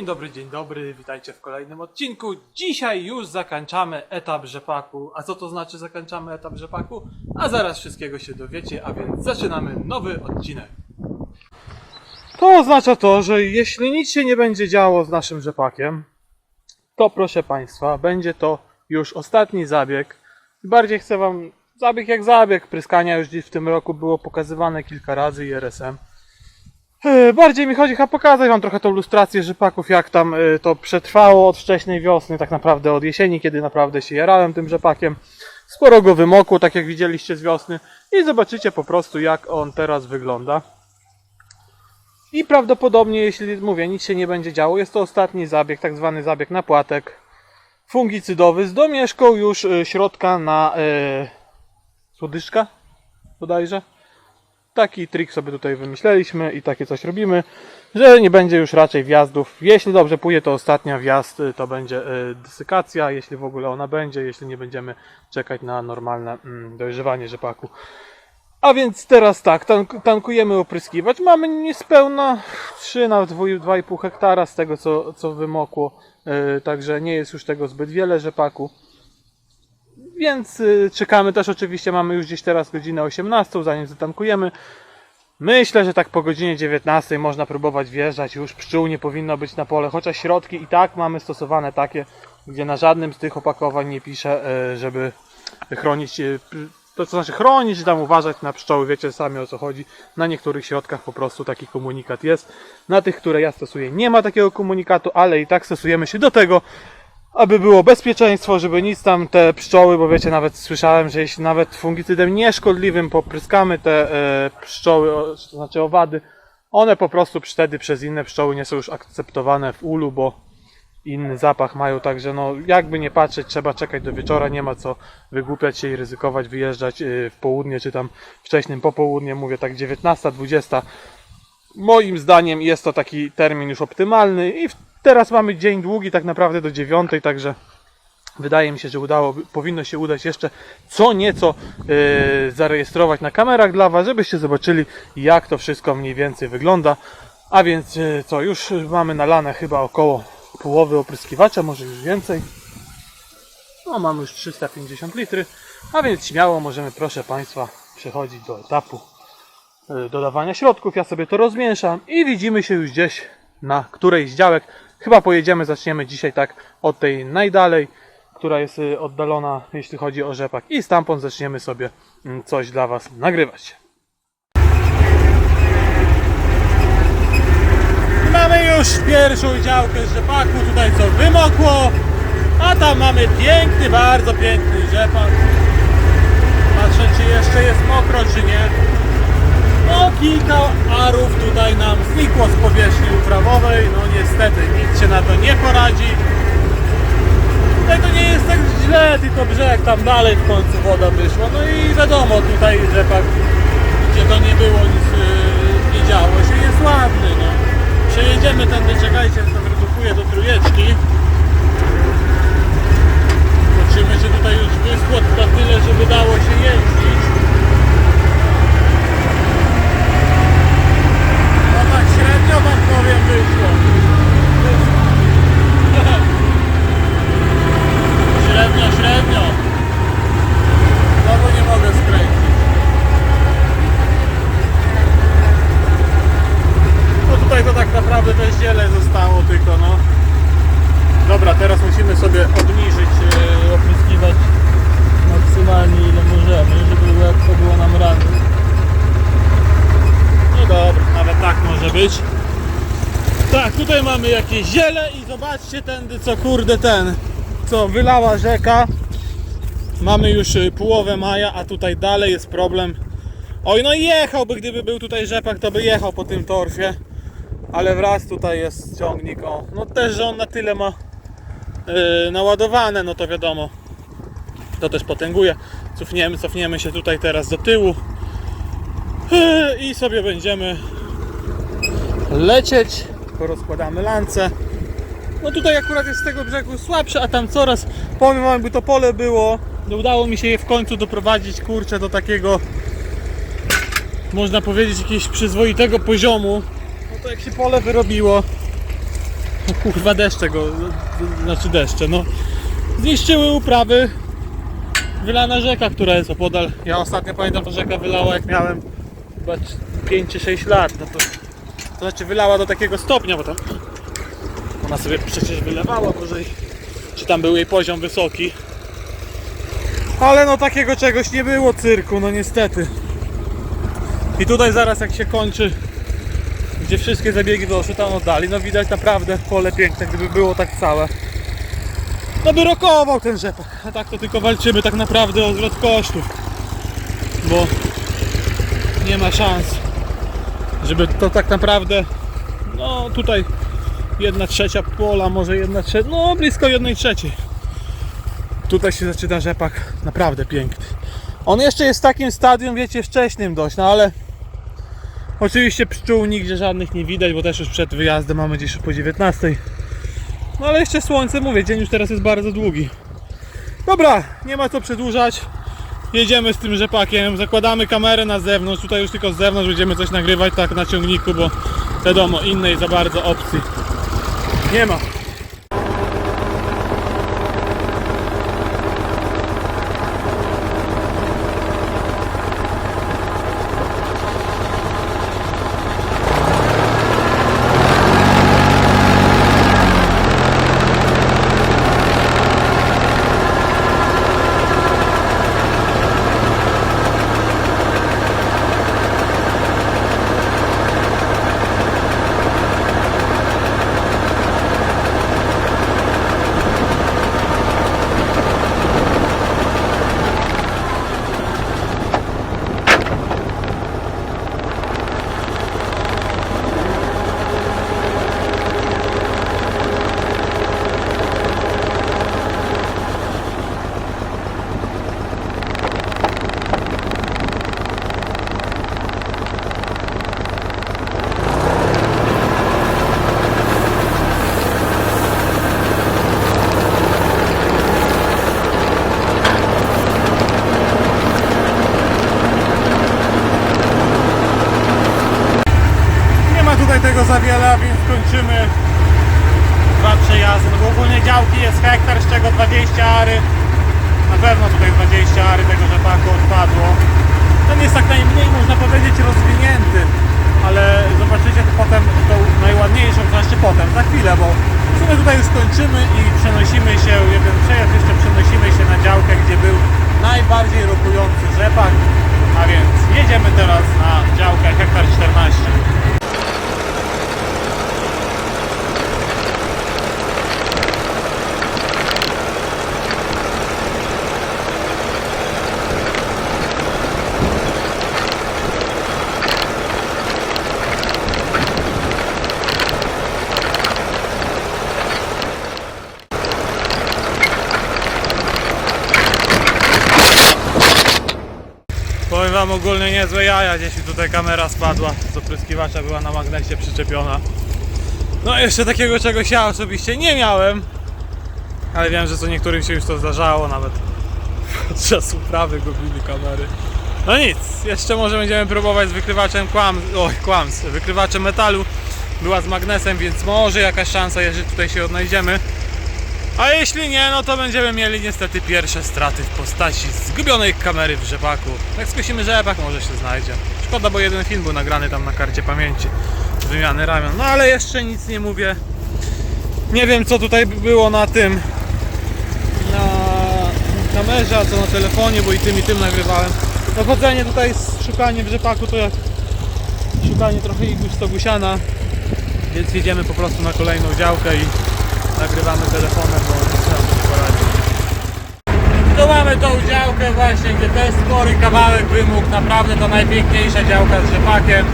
Dzień dobry, dzień dobry, witajcie w kolejnym odcinku. Dzisiaj już zakończamy etap rzepaku. A co to znaczy zakończamy etap rzepaku? A zaraz wszystkiego się dowiecie, a więc zaczynamy nowy odcinek. To oznacza to, że jeśli nic się nie będzie działo z naszym rzepakiem, to proszę Państwa, będzie to już ostatni zabieg. Bardziej chcę Wam, zabieg jak zabieg, pryskania już dziś w tym roku było pokazywane kilka razy IRSM. E, Bardziej mi chodzi, chyba pokazać Wam trochę tą lustrację rzepaków, jak tam e, to przetrwało od wcześniej wiosny, tak naprawdę od jesieni, kiedy naprawdę się jarałem tym rzepakiem. Sporo go wymokło, tak jak widzieliście z wiosny i zobaczycie po prostu jak on teraz wygląda. I prawdopodobnie, jeśli mówię, nic się nie będzie działo, jest to ostatni zabieg, tak zwany zabieg na płatek fungicydowy z domieszką już e, środka na e, słodyczka bodajże taki trik sobie tutaj wymyśleliśmy i takie coś robimy, że nie będzie już raczej wjazdów. Jeśli dobrze pójdzie, to ostatnia wjazd y, to będzie y, desykacja, jeśli w ogóle ona będzie, jeśli nie będziemy czekać na normalne mm, dojrzewanie rzepaku. A więc teraz tak, tank, tankujemy opryskiwacz. Mamy niespełna 3 na 2,5 hektara z tego co, co wymokło, y, także nie jest już tego zbyt wiele rzepaku. Więc y, czekamy też oczywiście, mamy już gdzieś teraz godzinę 18, zanim zatankujemy. Myślę, że tak po godzinie 19 można próbować wjeżdżać, już pszczół nie powinno być na pole, chociaż środki i tak mamy stosowane takie, gdzie na żadnym z tych opakowań nie pisze, y, żeby chronić, y, to znaczy chronić, czy tam uważać na pszczoły, wiecie sami o co chodzi. Na niektórych środkach po prostu taki komunikat jest. Na tych, które ja stosuję nie ma takiego komunikatu, ale i tak stosujemy się do tego, aby było bezpieczeństwo, żeby nic tam te pszczoły, bo wiecie, nawet słyszałem, że jeśli nawet fungicydem nieszkodliwym popryskamy te e, pszczoły, o, to znaczy owady, one po prostu wtedy przez inne pszczoły nie są już akceptowane w ulu, bo inny zapach mają, także no jakby nie patrzeć, trzeba czekać do wieczora, nie ma co wygłupiać się i ryzykować, wyjeżdżać e, w południe, czy tam wcześnym popołudnie, mówię tak 19, 20. Moim zdaniem jest to taki termin już optymalny i w- teraz mamy dzień długi tak naprawdę do dziewiątej, także wydaje mi się, że udało, powinno się udać jeszcze co nieco yy, zarejestrować na kamerach dla Was, żebyście zobaczyli jak to wszystko mniej więcej wygląda. A więc yy, co, już mamy nalane chyba około połowy opryskiwacza, może już więcej. No mamy już 350 litry, a więc śmiało możemy proszę Państwa przechodzić do etapu y, dodawania środków. Ja sobie to rozmieszam i widzimy się już gdzieś na którejś z działek. Chyba pojedziemy, zaczniemy dzisiaj tak od tej najdalej, która jest y, oddalona, jeśli chodzi o rzepak. I stamtąd zaczniemy sobie mm, coś dla Was nagrywać. Mamy już pierwszą działkę rzepaku, tutaj co wymokło, a tam mamy piękny, bardzo piękny rzepak. Patrzę, czy jeszcze jest mokro, czy nie. Kilka arów tutaj nam znikło z powierzchni uprawowej. No, niestety, nic się na to nie poradzi. Tutaj to nie jest tak źle, tylko brzeg tam dalej w końcu woda wyszła. No i wiadomo, tutaj rzepak, gdzie to nie było, nic yy, nie działo się, jest ładny, no. Przejedziemy tędy, czekajcie, to redukuje do trójeczki. Zobaczymy, że tutaj już wyschło na tyle, żeby dało się jeździć. No tak średnio wam powiem wyszło. Średnio, średnio. Znowu nie mogę skręcić. No tutaj to tak naprawdę też ziele zostało tylko no. Dobra, teraz musimy sobie obniżyć, yy, opryskiwać maksymalnie ile możemy, żeby łatwo było nam rany. No dobra, nawet tak może być. Tak, tutaj mamy jakieś ziele i zobaczcie tędy co kurde ten, co wylała rzeka. Mamy już y, połowę maja, a tutaj dalej jest problem. Oj, no jechałby, gdyby był tutaj rzepak, to by jechał po tym torfie. Ale wraz tutaj jest ciągnik, o. No też, że on na tyle ma yy, naładowane, no to wiadomo. To też potęguje. Cofniemy, cofniemy się tutaj teraz do tyłu. Yy, I sobie będziemy lecieć. Porozkładamy lance. No tutaj akurat jest z tego brzegu słabsze, a tam coraz, powiem wam, by to pole było, no udało mi się je w końcu doprowadzić, kurczę, do takiego, można powiedzieć, jakiegoś przyzwoitego poziomu. No to jak się pole wyrobiło, kurwa deszcze go, znaczy deszcze, no zniszczyły uprawy wylana rzeka, która jest opodal. Ja ostatnio pamiętam, że rzeka wylała jak miałem chyba 5 czy 6 lat, no to, to znaczy wylała do takiego stopnia, bo tam ona sobie przecież wylewała może czy tam był jej poziom wysoki. Ale no takiego czegoś nie było cyrku, no niestety. I tutaj zaraz jak się kończy, gdzie wszystkie zabiegi doszły tam oddali, no widać naprawdę pole piękne, gdyby było tak całe. No by rokował ten rzepak, a tak to tylko walczymy tak naprawdę o zwrot kosztów. Bo nie ma szans, żeby to tak naprawdę, no tutaj jedna trzecia pola, może jedna trzecia, no blisko jednej trzeciej. Tutaj się zaczyna rzepak naprawdę piękny. On jeszcze jest w takim stadium, wiecie, wcześnym dość, no ale oczywiście pszczół nigdzie żadnych nie widać, bo też już przed wyjazdem mamy gdzieś po 19. No ale jeszcze słońce, mówię, dzień już teraz jest bardzo długi. Dobra, nie ma co przedłużać. Jedziemy z tym rzepakiem, zakładamy kamerę na zewnątrz, tutaj już tylko z zewnątrz będziemy coś nagrywać tak na ciągniku, bo wiadomo, innej za bardzo opcji nie ma. Wam ogólnie niezłe jaja, gdzieś tutaj kamera spadła z opryskiwacza była na magnesie przyczepiona. No jeszcze takiego czegoś ja osobiście nie miałem. Ale wiem, że co niektórym się już to zdarzało, nawet podczas uprawy gubili kamery. No nic, jeszcze może będziemy próbować z wykrywaczem kłam, oj, kłams, wykrywaczem metalu. Była z magnesem, więc może jakaś szansa, jeżeli tutaj się odnajdziemy. A jeśli nie, no to będziemy mieli niestety pierwsze straty w postaci zgubionej kamery w rzepaku. Jak skosimy rzepak, może się znajdzie. Szkoda, bo jeden film był nagrany tam na karcie pamięci z wymiany ramion. No ale jeszcze nic nie mówię. Nie wiem co tutaj było na tym na kamerze, a co na telefonie, bo i tym i tym nagrywałem. No tutaj z szukaniem w rzepaku to jak szukanie trochę iguś gusiana. Więc jedziemy po prostu na kolejną działkę i nagrywamy telefonem, bo nic nam nie poradzi. Tu mamy tą działkę właśnie, gdzie też spory kawałek wymógł, naprawdę to najpiękniejsza działka z rzepakiem.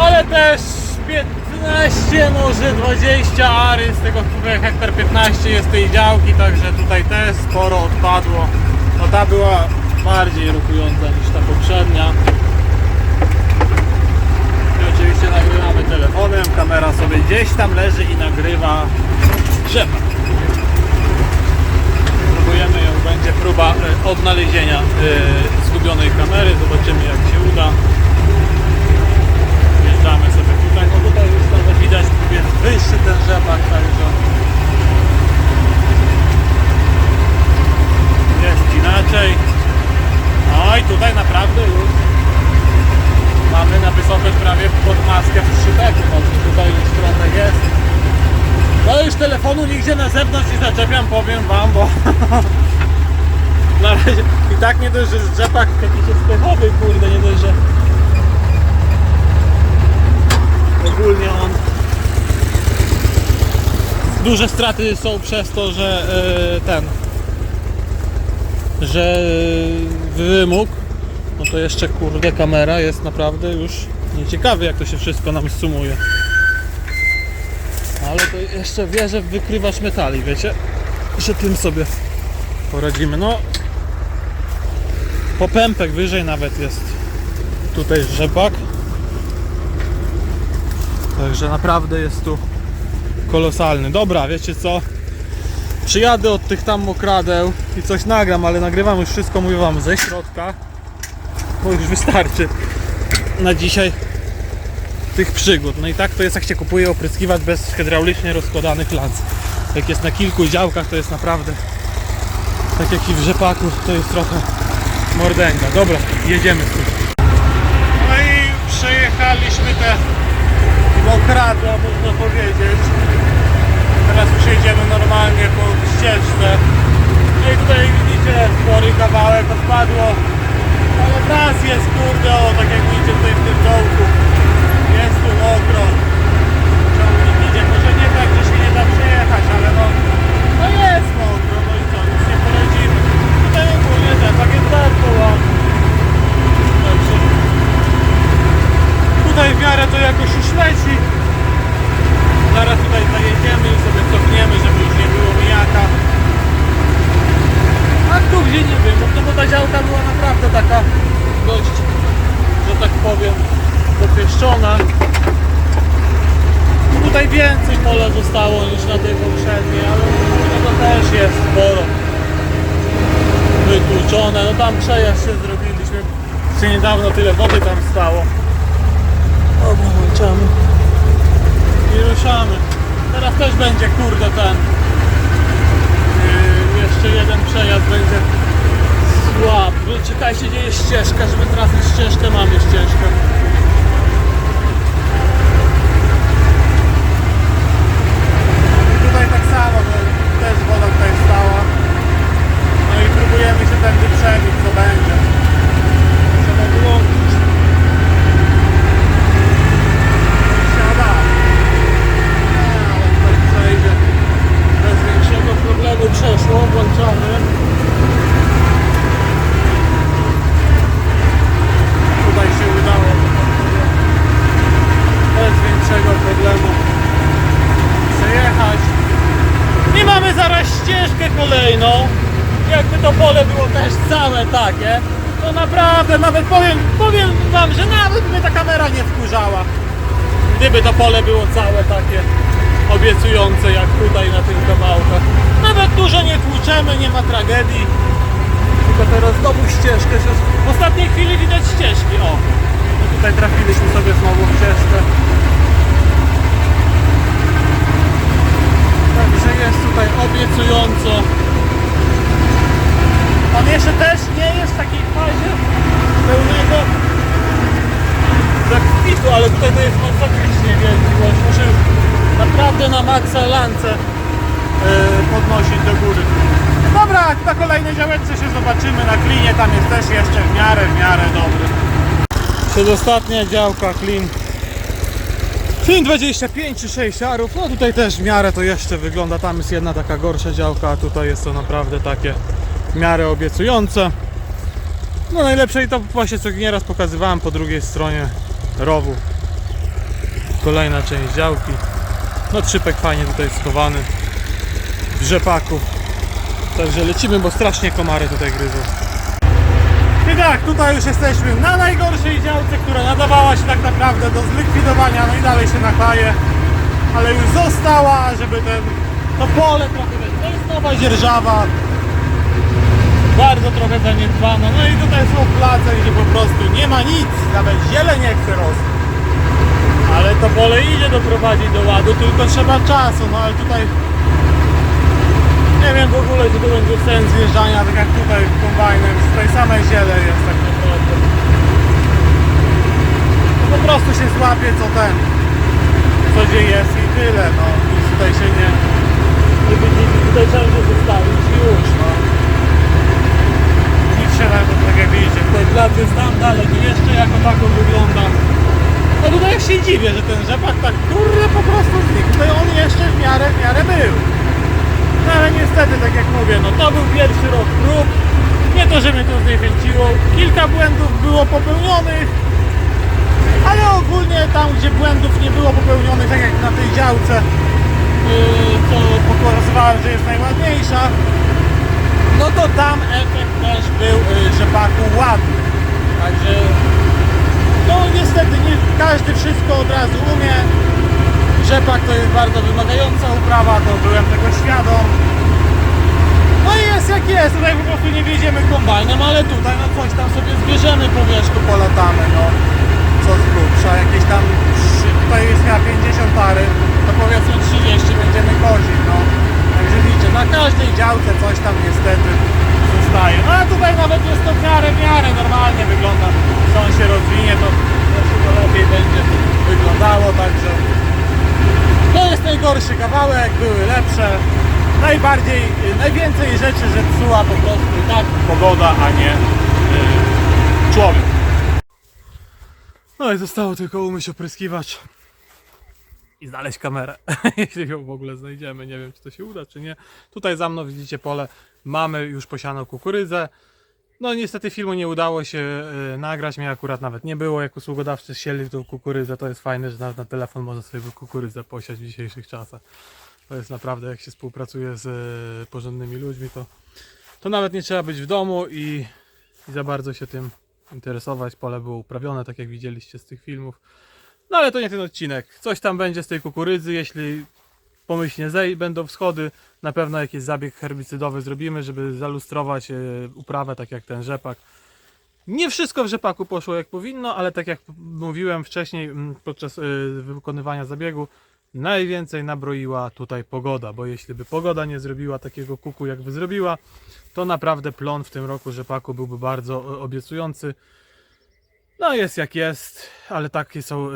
Ale też 15, może 20 ary, z tego hektar 15 jest tej działki, także tutaj też sporo odpadło. No ta była bardziej rokująca niż ta poprzednia. Nagrywamy telefonem, kamera sobie gdzieś tam leży i nagrywa rzepak. Próbujemy ją, będzie próba e, odnalezienia e, zgubionej kamery, zobaczymy jak się uda. Wjeżdżamy sobie tutaj, no tutaj już nawet widać jest wyższy ten tutaj naprawdę już mamy na wysokość prawie pod maskę w 3 metry, także tutaj już trochę jest. No już telefonu nigdzie na zewnątrz nie zaczepiam, powiem wam, bo na razie i tak nie dość, że rzepak jakiś jest pechowy, kurde, nie dość, że ogólnie on duże straty są przez to, że e, ten że wymóg no to jeszcze kurde kamera jest naprawdę już nieciekawy jak to się wszystko nam sumuje. Ale to jeszcze wierzę w wykrywacz metali wiecie? Że tym sobie poradzimy. No popępek wyżej nawet jest tutaj rzepak także naprawdę jest tu kolosalny dobra wiecie co przyjadę od tych tam mokradeł i coś nagram, ale nagrywam już wszystko, mówię wam, ze środka bo już wystarczy na dzisiaj tych przygód. No i tak to jest jak się kupuje opryskiwacz bez hydraulicznie rozkładanych lans. Jak jest na kilku działkach to jest naprawdę tak jak i w rzepaku to jest trochę mordęga. Dobra, jedziemy z tym. No i przejechaliśmy te mokradła można powiedzieć. Teraz już jedziemy normalnie po ścieżce. No i tutaj widzicie spory kawałek odpadło. Ale teraz jest kurde, o tak jak widzicie tutaj w tym dołku. Jest tu mokro. Ciągnik idzie, może nie tak, że się nie da przejechać, ale no, no jest mokro, no i co, nic nie poradzimy. Tutaj ogólnie ten, tak jest bardzo ładnie. Także tutaj w miarę to jakoś już leci. Zaraz tutaj zajedziemy i sobie cofniemy, żeby już nie było mijaka. A tu gdzie nie wiem, no bo ta działka była naprawdę taka dość, że tak powiem, dopieszczona. Tutaj więcej pola zostało niż na tej poprzedniej, ale tego też jest sporo przejazd się zrobiliśmy. Jeszcze niedawno tyle wody tam stało. Dobra, włączamy i ruszamy. Teraz też będzie kurde ten. Yy, jeszcze jeden przejazd będzie słaby. Czekajcie, gdzie jest ścieżka, żeby trafić ścieżkę. Mamy ścieżkę. Tutaj tak samo, też woda tutaj stała. No i próbujemy się tędy przebić, co będzie. Trzeba wyłączyć. Siada. Ale tutaj przejdzie. Bez większego problemu przeszło, włączamy. Tutaj się udało. Bez większego problemu przejechać. I mamy zaraz ścieżkę kolejną. Jakby to pole było też całe takie, to naprawdę nawet powiem, powiem wam, że nawet by ta kamera nie wkurzała. Gdyby to pole było całe takie obiecujące jak tutaj na tych kawałkach. Nawet dużo nie tłuczemy, nie ma tragedii. Tylko teraz znowu ścieżkę. W ostatniej chwili widać ścieżki, o. No tutaj trafiliśmy sobie znowu w ścieżkę. Także jest tutaj obiecująco. On jeszcze też nie jest w takiej fazie pełnego zakwitu, ale tutaj to jest masakrycznie wielki, już muszę naprawdę na maksa lance podnosić do góry. Dobra, na kolejnej działeczce się zobaczymy na klinie, tam jest też jeszcze w miarę, w miarę dobry. Przedostatnia działka klin. Klin 25 czy 6 arów, no tutaj też w miarę to jeszcze wygląda, tam jest jedna taka gorsza działka, a tutaj jest to naprawdę takie w miarę obiecujące. No najlepsze i to właśnie co nieraz pokazywałem po drugiej stronie rowu. Kolejna część działki. No trzypek fajnie tutaj schowany w rzepaku. Także lecimy, bo strasznie komary tutaj gryzą. I tak, tutaj już jesteśmy na najgorszej działce, która nadawała się tak naprawdę do zlikwidowania, no i dalej się nachlaje. Ale już została, żeby ten, to pole trochę, to jest dzierżawa, bardzo trochę zaniedbano. No i tutaj są place, gdzie po prostu nie ma nic, nawet zieleń nie chce rosnąć. Ale to pole idzie doprowadzić do ładu, tylko trzeba czasu, no ale tutaj nie wiem w ogóle, czy to będzie sens zjeżdżania, tak jak tutaj kombajnem, z tej samej ziele jest tak naprawdę. No, po prostu się złapie co ten, co gdzie jest i tyle, no. Nic tutaj się nie, tutaj trzeba się zostawić już, no. Jest tam dalej, jeszcze jako taką wygląda. No tutaj jak się dziwię, że ten rzepak tak kurde po prostu znikł. Tutaj on jeszcze w miarę, w miarę był. No ale niestety, tak jak mówię, no to był pierwszy rok prób. Nie to, że mnie to zniechęciło. Kilka błędów było popełnionych, ale ogólnie tam, gdzie błędów nie było popełnionych, tak jak na tej działce, yy, co pokazywałem, że jest najładniejsza, no to tam efekt też był yy, rzepaku ładny. Także no niestety nie każdy wszystko od razu umie. Rzepak to jest bardzo wymagająca uprawa, to byłem tego świadom. No i jest jak jest, tutaj po prostu nie wjedziemy kombajnem, ale tutaj no coś tam sobie zbierzemy po wierzchu, polatamy, no. Co z grubsza, jakieś tam, tutaj jest miała 50 pary, to powiedzmy 30 będziemy kozić, no. Także widzicie, na każdej działce coś tam niestety No a tutaj nawet jest to w miarę, miarę normalnie wygląda. Co on się rozwinie, to jeszcze to lepiej będzie wyglądało, także to jest najgorszy kawałek, były lepsze. Najbardziej, y, najwięcej rzeczy zepsuła po prostu tak pogoda, a nie y, człowiek. No i zostało tylko umyć opryskiwacz i znaleźć kamerę, jeśli ją w ogóle znajdziemy. Nie wiem, czy to się uda, czy nie. Tutaj za mną widzicie pole. Mamy już posianą kukurydzę. No niestety filmu nie udało się y, nagrać, mnie akurat nawet nie było, jak usługodawcy sieli tą kukurydzę, to jest fajne, że nawet na telefon można sobie kukurydzę posiać w dzisiejszych czasach. To jest naprawdę, jak się współpracuje z y, porządnymi ludźmi, to, to nawet nie trzeba być w domu i, i za bardzo się tym interesować. Pole było uprawione, tak jak widzieliście z tych filmów. No ale to nie ten odcinek. Coś tam będzie z tej kukurydzy, jeśli pomyślnie zej będą wschody, na pewno jakiś zabieg herbicydowy zrobimy, żeby zalustrować e, uprawę, tak jak ten rzepak. Nie wszystko w rzepaku poszło jak powinno, ale tak jak mówiłem wcześniej podczas e, wykonywania zabiegu, najwięcej nabroiła tutaj pogoda, bo jeśli by pogoda nie zrobiła takiego kuku jak by zrobiła, to naprawdę plon w tym roku rzepaku byłby bardzo e, obiecujący. No jest jak jest, ale takie są y,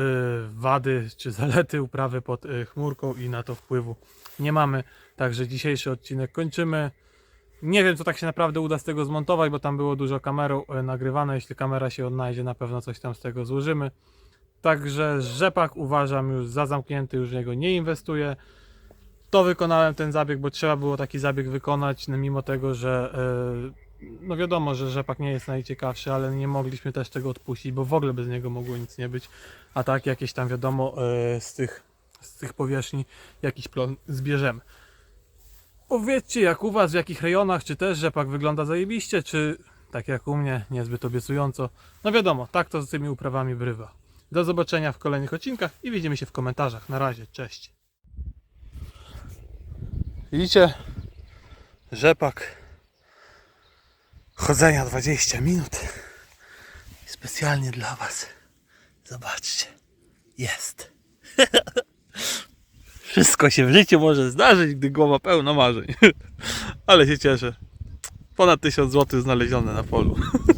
wady czy zalety uprawy pod y, chmurką i na to wpływu nie mamy. Także dzisiejszy odcinek kończymy. Nie wiem, co tak się naprawdę uda z tego zmontować, bo tam było dużo kamerą y, nagrywane. Jeśli kamera się odnajdzie, na pewno coś tam z tego złożymy. Także rzepak uważam już za zamknięty, już w niego nie inwestuję. To wykonałem ten zabieg, bo trzeba było taki zabieg wykonać, no mimo tego, że no wiadomo, że rzepak nie jest najciekawszy, ale nie mogliśmy też tego odpuścić, bo w ogóle bez niego mogło nic nie być. A tak jakieś tam wiadomo e, z tych, z tych powierzchni jakiś plon zbierzemy. Powiedzcie jak u Was, w jakich rejonach, czy też rzepak wygląda zajebiście, czy tak jak u mnie, niezbyt obiecująco. No wiadomo, tak to z tymi uprawami brywa. Do zobaczenia w kolejnych odcinkach i widzimy się w komentarzach. Na razie, cześć. Widzicie? Rzepak chodzenia 20 minut. Specjalnie dla Was. Zobaczcie. Jest. Wszystko się w życiu może zdarzyć, gdy głowa pełna marzeń. Ale się cieszę. Ponad 1000 zł znalezione na polu.